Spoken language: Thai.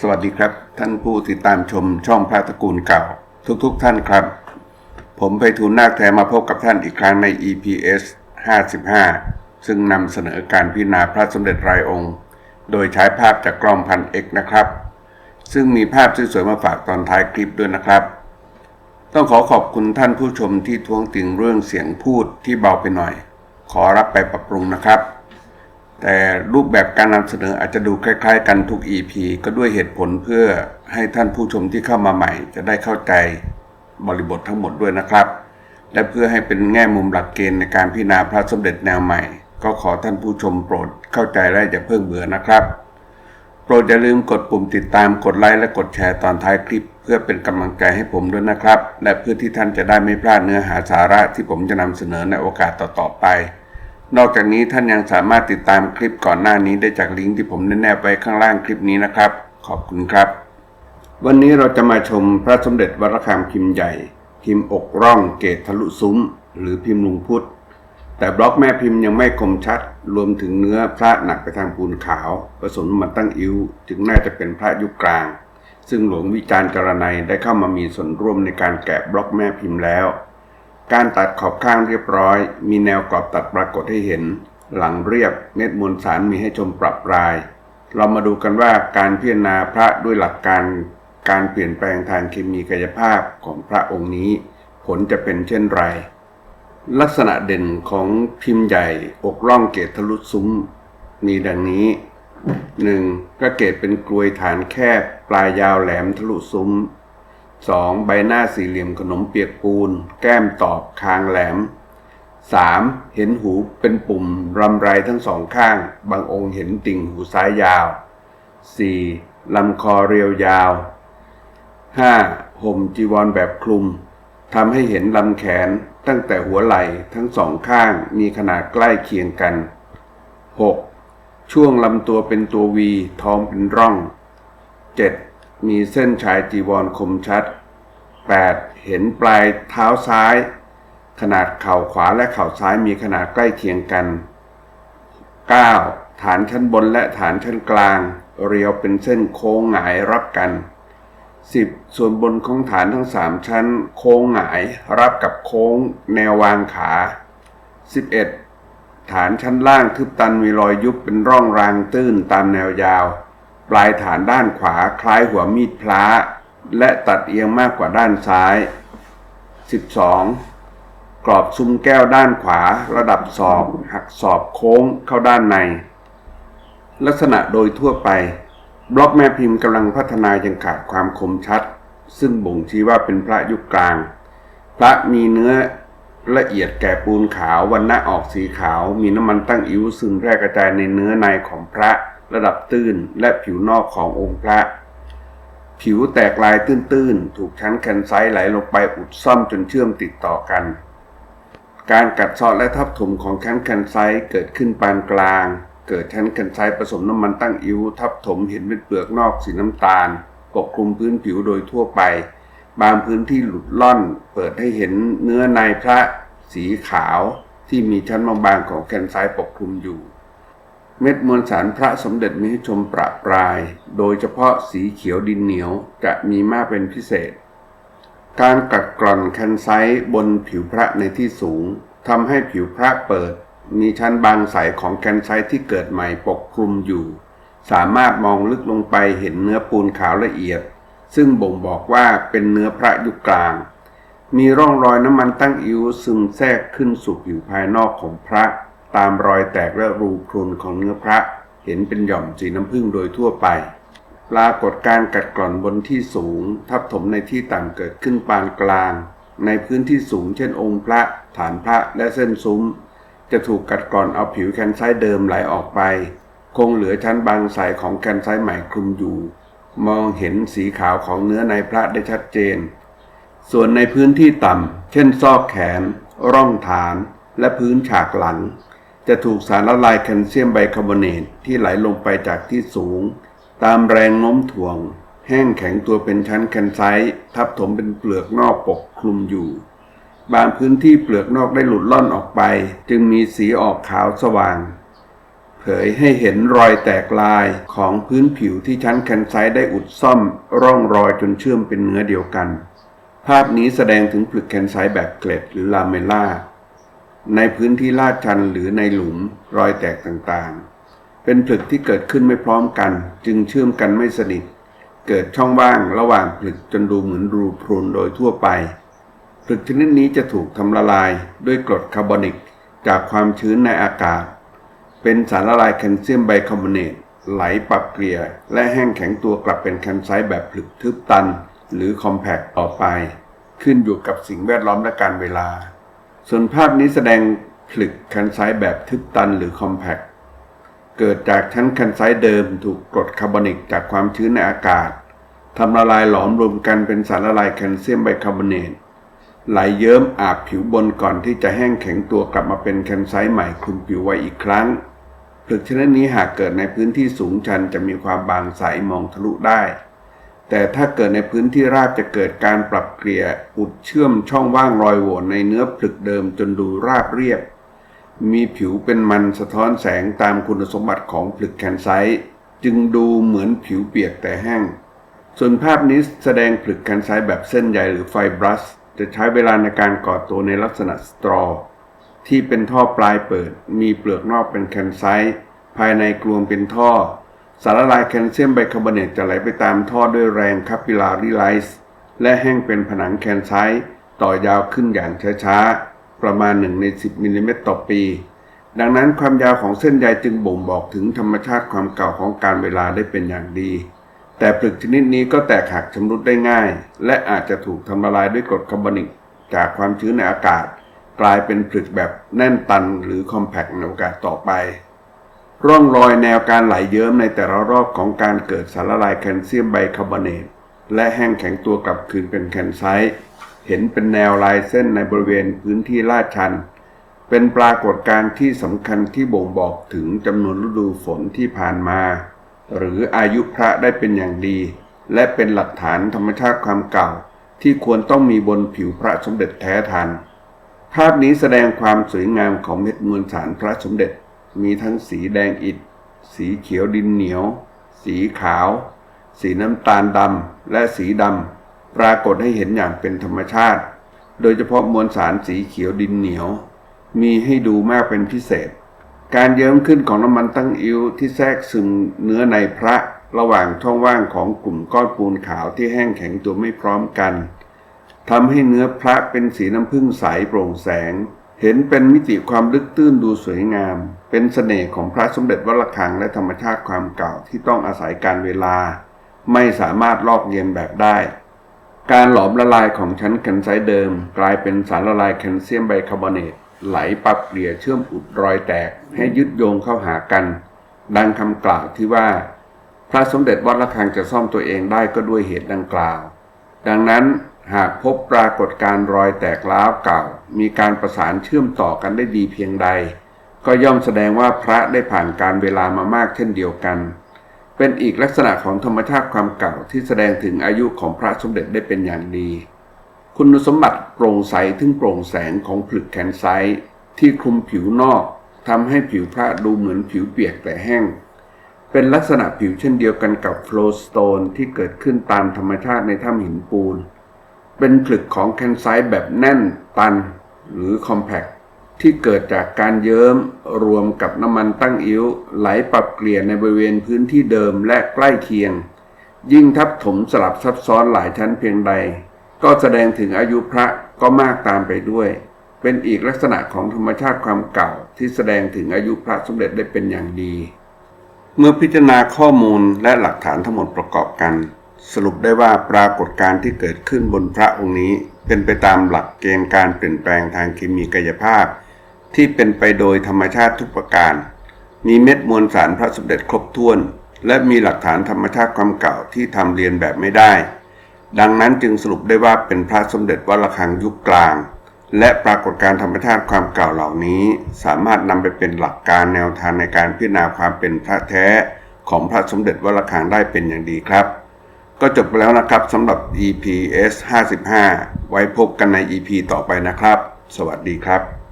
สวัสดีครับ ท่านผู้ติดตามชมช่องพระตระกูลเก่า ทุกๆทท่านครับ ผมไปทูลนาคแท้มาพบกับท่านอีกครั้งใน EPS 55 ซึ่งนำเสนอการพิจารณาพระสมเด็จรายองค์ โดยใช้ภาพจากกล้องพันเอกนะครับ ซึ่งมีภาพสวยๆมาฝากตอนท้ายคลิปด้วยนะครับ ต้องขอขอบคุณท่านผู้ชมที่ท้วงติงเรื่องเสียงพูดที่เบาไปหน่อย ขอรับไปปรับปรุงนะครับ แต่รูปแบบการนำเสนออาจจะดูคล้ายๆ กันทุก EP ก็ด้วยเหตุผลเพื่อให้ท่านผู้ชมที่เข้ามาใหม่ จะได้เข้าใจบริบททั้งหมดด้วยนะครับ และเพื่อให้เป็นแง่มุมหลักเกณฑ์ในการพิจารณาพระสมเด็จแนวใหม่ ก็ขอท่านผู้ชมโปรดเข้าใจและอย่าเพิ่งเบื่อนะครับ โปรดอย่าลืมกดปุ่มติดตามกดไลค์และกดแชร์ตอนท้ายคลิป เพื่อเป็นกำลังใจให้ผมด้วยนะครับ และเพื่อที่ท่านจะได้ไม่พลาดเนื้อหาสาระที่ผมจะนำเสนอในโอกาสต่อๆไป นอกจากนี้ท่านยังสามารถติดตามคลิปก่อนหน้านี้ได้จากลิงก์ที่ผมแนบไว้ข้างล่างคลิปนี้นะครับ ขอบคุณครับ วันนี้เราจะมาชมพระสมเด็จวระฆังพิมพ์ใหญ่ พิมพ์อกร่องเกตทะลุซุ้ม หรือพิมพ์ลุงพุทธแต่บล็อกแม่พิมพ์ยังไม่คมชัด รวมถึงเนื้อพระหนักไปทางปูนขาว ผสมมันตั้งอิ้วจึงน่าจะเป็นพระยุคกลาง ซึ่งหลวงวิจารณ์จรนัยได้เข้ามามีส่วนร่วมในการแกะบล็อกแม่พิมพ์แล้ว การตัดขอบข้างเรียบร้อย มีแนวกรอบตัดปรากฏให้เห็น หลังเรียบเม็ดมวลสารมีให้ชมปรับราย เรามาดูกันว่าการพิจารณาพระด้วยหลักการการเปลี่ยนแปลงทางเคมีกายภาพของพระองค์นี้ ผลจะเป็นเช่นไร ลักษณะเด่นของพิมพ์ใหญ่อกร่องเกตทะลุซุ้ม มีดังนี้ 1. ก็เกตเป็นกลวยฐานแคบ ปลายยาวแหลมทะลุซุ้ม 2. ใบหน้าสี่เหลี่ยมขนมเปียกปูน แก้มตอบคางแหลม 3. เห็นหูเป็นปุ่มรำไรทั้งสองข้าง บางองค์เห็นติ่งหูซ้ายยาว 4. ลำคอเรียวยาว 5. ห่มจีวรแบบคลุมทำให้เห็นลำแขนตั้งแต่หัวไหล่ทั้งสองข้างมีขนาดใกล้เคียงกัน 6. ช่วงลำตัวเป็นตัววีท้องเป็นร่อง 7. มีเส้นชายจีวรคมชัด 8. เห็นปลายเท้าซ้าย ขนาดเข่าขวาและเข่าซ้ายมีขนาดใกล้เคียงกัน 9. ฐานชั้นบนและฐานชั้นกลาง เรียวเป็นเส้นโค้งหงายรับกัน 10. ส่วนบนของฐานทั้งสามชั้น โค้งหงายรับกับโค้งแนววางขา 11. ฐานชั้นล่างทึบตันมีรอยยุบเป็นร่องรางตื้นตามแนวยาว ปลายฐานด้านขวาคล้ายหัวมีดพล้าและตัดเอียงมากกว่าด้านซ้าย 12. กรอบซุ้มแก้วด้านขวา ระดับศอกหักศอกโค้งเข้าด้านใน ลักษณะโดยทั่วไป บล็อกแม่พิมพ์กำลังพัฒนายังขาดความคมชัด ซึ่งบ่งชี้ว่าเป็นพระยุคกลาง พระมีเนื้อละเอียดแก่ปูนขาววันณะออกสีขาว มีน้ำมันตั้งอิ้วซึมแพร่กระจายในเนื้อในของพระ ระดับตื้นและผิวนอกขององค์พระ ผิวแตกลายตื้นๆ ถูกชั้นแคนไซต์ไหลลงไปอุดซ่อมจนเชื่อมติดต่อกัน การกัดเซาะและทับถมของชั้นแคนไซต์เกิดขึ้นปานกลาง เกิดชั้นแคนไซต์ผสมน้ำมันตั้งอิ้วทับถมเห็นเป็นเปลือกนอกสีน้ำตาล ปกคลุมพื้นผิวโดยทั่วไป บางพื้นที่หลุดล่อน เปิดให้เห็นเนื้อในพระสีขาวที่มีชั้นบางๆของแคนไซต์ปกคลุมอยู่ เม็ดมวลสารพระสมเด็จมีให้ชมประปราย โดยเฉพาะสีเขียวดินเหนียวจะมีมากเป็นพิเศษ การกัดกร่อนแคนไซต์บนผิวพระในที่สูงทำให้ผิวพระเปิด มีชั้นบางใสของแคนไซต์ที่เกิดใหม่ปกคลุมอยู่ สามารถมองลึกลงไปเห็นเนื้อปูนขาวละเอียด ซึ่งบ่งบอกว่าเป็นเนื้อพระยุคกลาง มีร่องรอยน้ำมันตั้งอิ้วซึมแทรกขึ้นสู่ผิวภายนอกของพระ ตามรอยแตกและรูพรุนของเนื้อพระ เห็นเป็นหย่อมสีน้ำผึ้งโดยทั่วไป ปรากฏการกัดกร่อนบนที่สูง ทับถมในที่ต่ำเกิดขึ้นปานกลาง ในพื้นที่สูงเช่นองค์พระ ฐานพระและเส้นซุ้ม จะถูกกัดกร่อนเอาผิวแคนไซต์เดิมไหลออกไป คงเหลือชั้นบางใสของแคนไซต์ใหม่คลุมอยู่ มองเห็นสีขาวของเนื้อในพระได้ชัดเจน ส่วนในพื้นที่ต่ำเช่นซอกแขน ร่องฐานและพื้นฉากหลัง จะถูกสารละลายแคลเซียมไบคาร์บอเนตที่ไหลลงไปจากที่สูง ตามแรงโน้มถ่วง แห้งแข็งตัวเป็นชั้นแคนไซต์ทับถมเป็นเปลือกนอกปกคลุมอยู่ บางพื้นที่เปลือกนอกได้หลุดล่อนออกไป จึงมีสีออกขาวสว่าง เผยให้เห็นรอยแตกลายของพื้นผิวที่ชั้นแคนไซต์ได้อุดซ่อมร่องรอยจนเชื่อมเป็นเนื้อเดียวกัน ภาพนี้แสดงถึงผลึกแคนไซต์แบบเกล็ดหรือลาเมล่า ในพื้นที่ลาดชันหรือในหลุมรอยแตกต่างๆ เป็นผลึกที่เกิดขึ้นไม่พร้อมกัน จึงเชื่อมกันไม่สนิท เกิดช่องว่างระหว่างผลึกจนดูเหมือนรูพรุนโดยทั่วไปผลึกชนิดนี้จะถูกทำละลายด้วยกรดคาร์บอนิก จากความชื้นในอากาศ เป็นสารละลายแคลเซียมไบคาร์บอเนตไหลปรับเกลี่ยและแห้งแข็งตัวกลับเป็นแคนไซต์แบบผลึกทึบตัน หรือคอมแพคต่อไป ขึ้นอยู่กับสิ่งแวดล้อมและการเวลา ส่วนภาพนี้แสดงผลึกแคนไซต์แบบทึบตันหรือคอมแพคเกิดจากชั้นแคนไซต์เดิมถูกกรดคาร์บอนิกจากความชื้นในอากาศทำละลายหลอมรวมกันเป็นสารละลายแคลเซียมไบคาร์บอเนตไหลเยิ้มอาบผิวบนก่อนที่จะแห้งแข็งตัวกลับมาเป็นแคนไซต์ใหม่คลุมผิวไว้อีกครั้งผลึกชนิดนี้หากเกิดในพื้นที่สูงชันจะมีความบางใสมองทะลุได้ แต่ถ้าเกิดในพื้นที่ราบจะเกิดการปรับเกลี่ยอุดเชื่อมช่องว่างรอยโหว่ในเนื้อผลึกเดิมจนดูราบเรียบ มีผิวเป็นมันสะท้อนแสงตามคุณสมบัติของผลึกแคนไซต์จึงดูเหมือนผิวเปียกแต่แห้ง ส่วนภาพนี้แสดงผลึกแคนไซต์แบบเส้นใยหรือไฟบรัส จะใช้เวลาในการก่อตัวในลักษณะสตรอ ที่เป็นท่อปลายเปิด มีเปลือกนอกเป็นแคนไซต์ภายในกลวงเป็นท่อ สารละลายแคลเซียมไบคาร์บอเนตจะไหลไปตามท่อด้วยแรงคาปิลารีไลซ์และแห้งเป็นผนังแคนไซต์ต่อยาวขึ้นอย่างช้าๆ ประมาณ1ใน10มิลลิเมตรต่อปี ดังนั้นความยาวของเส้นใยจึงบ่งบอกถึงธรรมชาติความเก่าของการเวลาได้เป็นอย่างดี แต่ผลึกชนิดนี้ก็แตกหักชำรุดได้ง่าย และอาจจะถูกทำลายด้วยกรดคาร์บอนิก จากความชื้นในอากาศ กลายเป็นผลึกแบบแน่นตันหรือคอมแพคในโอกาสต่อไป ร่องรอยแนวการไหลเยิ้มในแต่ละรอบของการเกิดสารละลายแคลเซียมไบคาร์บอเนตและแห้งแข็งตัวกลับคืนเป็นแคนไซต์เห็นเป็นแนวลายเส้นในบริเวณพื้นที่ลาดชัน เป็นปรากฏการณ์ที่สำคัญที่บ่งบอกถึงจำนวนฤดูฝนที่ผ่านมา หรืออายุพระได้เป็นอย่างดี และเป็นหลักฐานธรรมชาติความเก่า ที่ควรต้องมีบนผิวพระสมเด็จแท้ทัน ภาพนี้แสดงความสวยงามของเม็ดมวลสารพระสมเด็จ มีทั้งสีแดงอิฐ สีเขียวดินเหนียว สีขาว สีน้ำตาลดำและสีดำปรากฏให้เห็นอย่างเป็นธรรมชาติ โดยเฉพาะมวลสารสีเขียวดินเหนียว มีให้ดูมากเป็นพิเศษ การเยิ้มขึ้นของน้ำมันตั้งอิ้วที่แทรกซึมเนื้อในพระระหว่างช่องว่างของกลุ่มก้อนปูนขาวที่แห้งแข็งตัวไม่พร้อมกันทำให้เนื้อพระเป็นสีน้ำผึ้งใสโปร่งแสง เห็นเป็นมิติความลึกตื้นดูสวยงาม เป็นเสน่ห์ของพระสมเด็จวัดระฆังและธรรมชาติความเก่าที่ต้องอาศัยการเวลา ไม่สามารถลอกเลียนแบบได้ การหลอมละลายของชั้นแคนไซต์เดิม กลายเป็นสารละลายแคลเซียมไบคาร์บอเนตไหลปรับเกลี่ยเชื่อมอุดรอยแตกให้ยึดโยงเข้าหากัน ดังคำกล่าวที่ว่า พระสมเด็จวัดระฆังจะซ่อมตัวเองได้ก็ด้วยเหตุดังกล่าว ดังนั้น หากพบปรากฏการ์รอยแตกร้าวเก่า มีการประสานเชื่อมต่อกันได้ดีเพียงใด ก็ย่อมแสดงว่าพระได้ผ่านการเวลามามากเช่นเดียวกัน เป็นอีกลักษณะของธรรมชาติความเก่าที่แสดงถึงอายุของพระสมเด็จได้เป็นอย่างดี คุณสมบัติโปร่งใสถึงโปร่งแสงของผลึกแคนไซต์ที่คลุมผิวนอกทำให้ผิวพระดูเหมือนผิวเปียกแต่แห้ง เป็นลักษณะผิวเช่นเดียวกันกับโฟลสโตนที่เกิดขึ้นตามธรรมชาติในถ้ำหินปูน เป็นผลึกของแคนไซต์แบบแน่นตันหรือคอมแพคที่เกิดจากการเยิ้มรวมกับน้ำมันตั้งอิ้ว ไหลปรับเกลี่ยในบริเวณพื้นที่เดิมและใกล้เคียง ยิ่งทับถมสลับซับซ้อนหลายชั้นเพียงใด ก็แสดงถึงอายุพระก็มากตามไปด้วย เป็นอีกลักษณะของธรรมชาติความเก่าที่แสดงถึงอายุพระสมเด็จได้เป็นอย่างดี เมื่อพิจารณาข้อมูลและหลักฐานทั้งหมดประกอบกัน สรุปได้ว่าปรากฏการณ์ที่เกิดขึ้นบนพระองค์นี้ เป็นไปตามหลักเกณฑ์การเปลี่ยนแปลงทางเคมีกายภาพ ที่เป็นไปโดยธรรมชาติทุกประการ มีเม็ดมวลสารพระสมเด็จครบถ้วน และมีหลักฐานธรรมชาติความเก่าที่ทำเรียนแบบไม่ได้ ดังนั้นจึงสรุปได้ว่าเป็นพระสมเด็จวัดระฆังยุคกลาง และปรากฏการธรรมชาติความเก่าเหล่านี้ สามารถนำไปเป็นหลักการแนวทางในการพิจารณาความเป็นพระแท้ของพระสมเด็จวัดระฆังได้เป็นอย่างดีครับ ก็จบไปแล้วนะครับสำหรับ EP S 55 ไว้พบกันใน EP ต่อไปนะครับ สวัสดีครับ